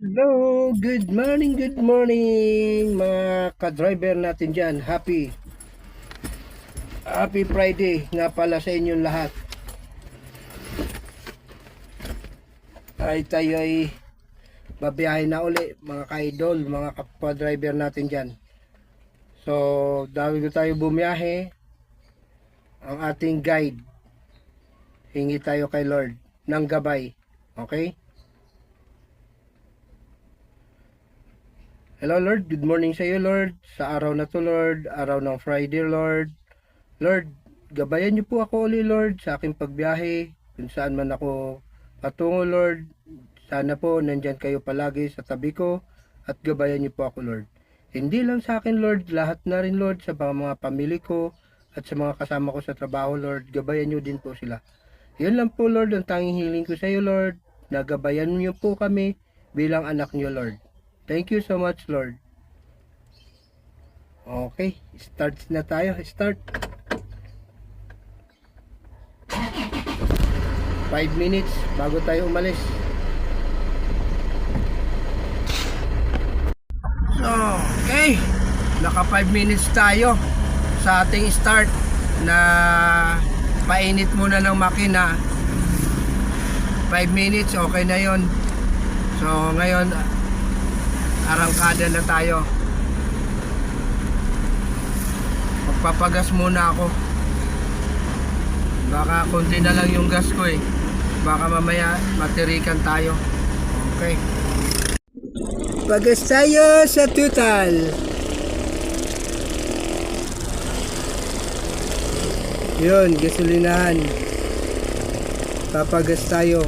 Hello, good morning, good morning mga ka-driver natin dyan. Happy Happy Friday nga pala sa inyong lahat. Ay tayo ay babiyahe na uli mga ka-idol, mga kapwa-driver natin dyan. So, dahil ko tayo bumiyahe, ang ating guide, hingi tayo kay Lord ng gabay. Okay? Hello Lord, good morning sa iyo Lord. Sa araw na to Lord, araw ng Friday Lord. Lord, gabayan niyo po ako uli Lord sa aking pagbiyahe. Kung saan man ako patungo Lord. Sana po nandyan kayo palagi sa tabi ko at gabayan niyo po ako Lord. Hindi lang sa akin Lord, lahat na rin Lord sa mga, mga pamilya ko at sa mga kasama ko sa trabaho Lord. Gabayan niyo din po sila. Yun lang po Lord ang tanging hiling ko sa iyo Lord. Nagabayan niyo po kami bilang anak niyo Lord. Thank you so much, Lord. Okay, start na tayo. Start. 5 minutes bago tayo umalis. So, okay. Naka 5 minutes tayo sa ating start na painit muna ng makina. 5 minutes, okay na yon. So, ngayon, arangkada na tayo. Magpapagas muna ako. Baka konti na lang yung gas ko eh. Baka mamaya matirikan tayo. Okay. Pagas tayo sa total yun gasolinahan. Papagas tayo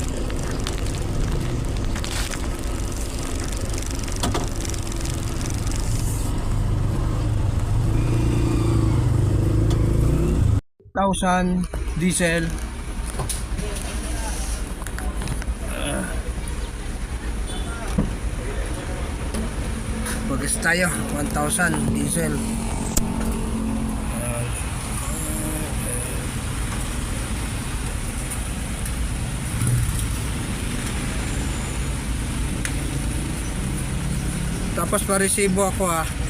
thousand diesel. Bagas tayo 1000 diesel. Tapos pa-resibo ako ah